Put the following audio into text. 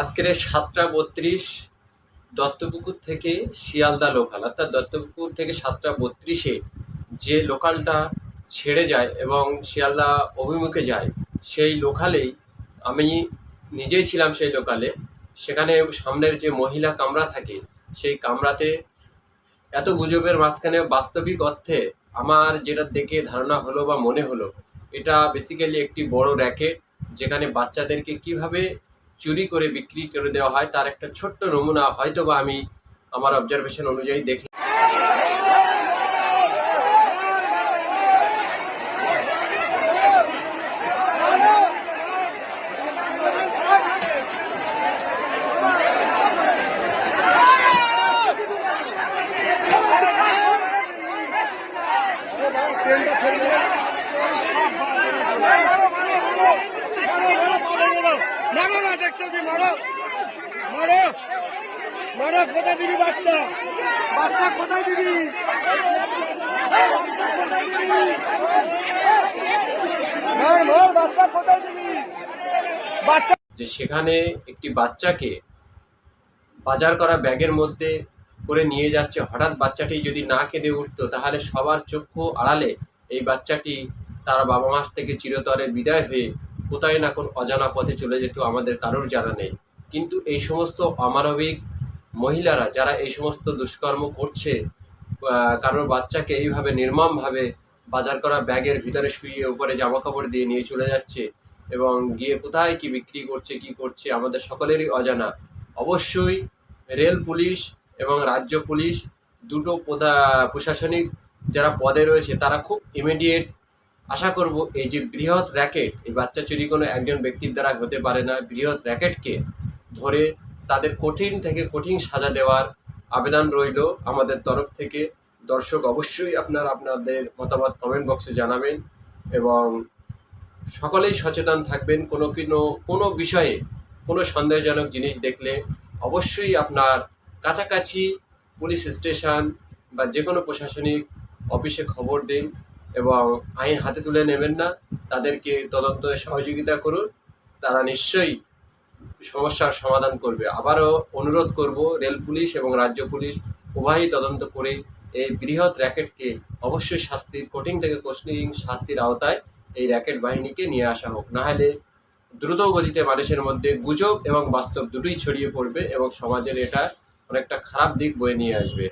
আজকের সাতটা বত্রিশ দত্তপুকুর থেকে শিয়ালদা লোকাল অর্থাৎ দত্তপুকুর থেকে সাতটা বত্রিশে যে লোকালটা ছেড়ে যায় এবং শিয়ালদা অভিমুখে যায়, সেই লোকালেই আমি নিজেই ছিলাম সেই লোকালে সেখানে সামনের যে মহিলা কামরা থাকে, সেই কামরাতে এত গুজবের মাঝখানে বাস্তবিক অর্থে আমার যেটা দেখে ধারণা হলো বা মনে হলো, এটা বেসিক্যালি একটি বড় র্যাকেট যেখানে বাচ্চাদেরকে কীভাবে চুরি করে বিক্রি করে দেওয়া হয়, তার একটা ছোট্ট নমুনা হয়তো বা আমি আমার অবজারভেশন অনুযায়ী দেখি মারো না দেখছ কি মারো। মারো। মারো, কোথায় দিবি বাচ্চা? বাচ্চা কোথায় দিবি? যে সেখানে একটি বাচ্চাকে বাজার করা ব্যাগের মধ্যে করে নিয়ে যাচ্ছে, হঠাৎ বাচ্চাটি যদি না কেঁদে উঠতো, তাহলে সবার চক্ষু আড়ালে এই বাচ্চাটি তার বাবা মাস থেকে চিরতরে বিদায় হয়ে কোথায় না কোন অজানা পথে চলে যেত আমাদের কারোর জানা নেই। কিন্তু এই সমস্ত অমানবিক মহিলারা যারা এই সমস্ত দুষ্কর্ম করছে কারোর বাচ্চাকে এইভাবে নির্মমভাবে বাজার করা ব্যাগের ভিতরে শুয়ে উপরে জামা কাপড় দিয়ে নিয়ে চলে যাচ্ছে এবং গিয়ে কোথায় কি বিক্রি করছে, কি করছে, আমাদের সকলেরই অজানা। অবশ্যই রেল পুলিশ এবং রাজ্য পুলিশ দুটো প্রশাসনিক যারা পদে রয়েছে, তারা খুব ইমিডিয়েট আশা করব এই যে বৃহৎ র্যাকেট, এই বাচ্চা চুরি কোনো একজন ব্যক্তির দ্বারা হতে পারে না। বৃহৎ র্যাকেটকে ধরে তাদের কঠিন থেকে কঠিন সাজা দেওয়ার আবেদন রইল আমাদের তরফ থেকে। দর্শক অবশ্যই আপনার আপনাদের মতামত কমেন্ট বক্সে জানাবেন এবং সকলেই সচেতন থাকবেন। কোনো কোনো কোনো বিষয়ে কোনো সন্দেহজনক জিনিস দেখলে অবশ্যই আপনার কাছাকাছি পুলিশ স্টেশন বা যে কোনো প্রশাসনিক অফিসে খবর দিন। এবং আইন হাতে তুলে নেবেন না, তাদেরকে তদন্তে সহযোগিতা করুন, তারা নিশ্চয়ই সমস্যার সমাধান করবে। আবারও অনুরোধ করব, রেল পুলিশ এবং রাজ্য পুলিশ উভয়ই তদন্ত করে এই বৃহৎ র্যাকেটকে অবশ্যই শাস্তির কঠিন থেকে কঠিন শাস্তির আওতায় এই র্যাকেট বাহিনীকে নিয়ে আসা হোক। নাহলে দ্রুত গতিতে মানুষের মধ্যে গুজব এবং বাস্তব দুটোই ছড়িয়ে পড়বে এবং সমাজের এটা অনেকটা খারাপ দিক বয়ে নিয়ে আসবে।